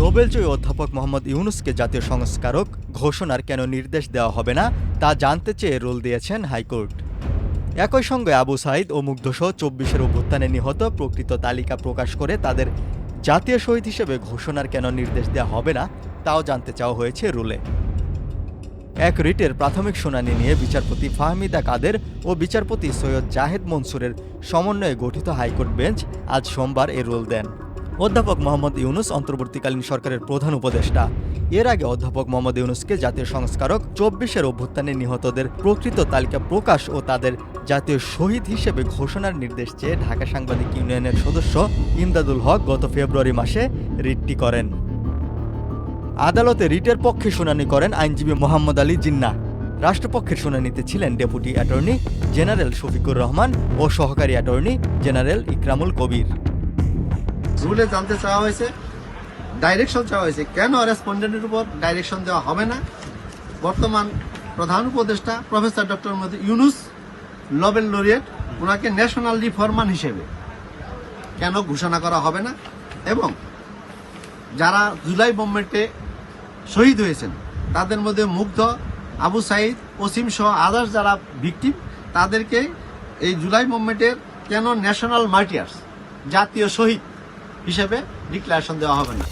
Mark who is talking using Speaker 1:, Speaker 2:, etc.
Speaker 1: নোবেলজয়ী অধ্যাপক মোহাম্মদ ইউনুসকে জাতীয় সংস্কারক ঘোষণার কেন নির্দেশ দেওয়া হবে না, তা জানতে চেয়ে রুল দিয়েছেন হাইকোর্ট। একই সঙ্গে আবু সাইদ ও মুগ্ধসহ চব্বিশের অভ্যুত্থানে নিহত প্রকৃত তালিকা প্রকাশ করে তাদের জাতীয় শহীদ হিসেবে ঘোষণার কেন নির্দেশ দেওয়া হবে না, তাও জানতে চাওয়া হয়েছে রুলে। এক রিটের প্রাথমিক শুনানি নিয়ে বিচারপতি ফাহমিদা কাদের ও বিচারপতি সৈয়দ জাহেদ মনসুরের সমন্বয়ে গঠিত হাইকোর্ট বেঞ্চ আজ সোমবার এ রুল দেন। অধ্যাপক মোহাম্মদ ইউনুস অন্তর্বর্তীকালীন সরকারের প্রধান উপদেষ্টা। এর আগে অধ্যাপক মোহাম্মদ ইউনুসকে জাতীয় সংস্কারক চব্বিশের অভ্যুত্থানে নিহতদের প্রকৃত তালিকা প্রকাশ ও তাদের জাতীয় শহীদ হিসেবে ঘোষণার নির্দেশ চেয়ে ঢাকা সাংবাদিক ইউনিয়নের সদস্য ইমদাদুল হক গত ফেব্রুয়ারি মাসে রিটটি করেন। আদালতে রিটের পক্ষে শুনানি করেন আইনজীবী মোহাম্মদ আলী জিন্না রাষ্ট্রপক্ষের শুনানিতে ছিলেন deputy attorney general Shafiqur Rahman ও সহকারী অ্যাটর্নি জেনারেল ইকরামুল কবির।
Speaker 2: রুলে জানতে চাওয়া হয়েছে ডাইরেকশন চাওয়া হয়েছে। কেন রেসপন্ডেন্টের উপর ডাইরেকশন দেওয়া হবে না? বর্তমান প্রধান উপদেষ্টা professor doctor Yunus Nobel laureate ওনাকে ন্যাশনাল রিফরমান হিসেবে কেন ঘোষণা করা হবে না? এবং যারা জুলাই মুভমেন্টে শহীদ হয়েছেন, তাদের মধ্যে মুগ্ধ আবু সাইদ, ওসিম সহ আদার্স যারা ভিকটিম তাদেরকে এই জুলাই মুভমেন্টের কেন ন্যাশনাল মার্টিয়ার্স জাতীয় শহীদ হিসেবে ডিক্লারেশন দেওয়া হবে না।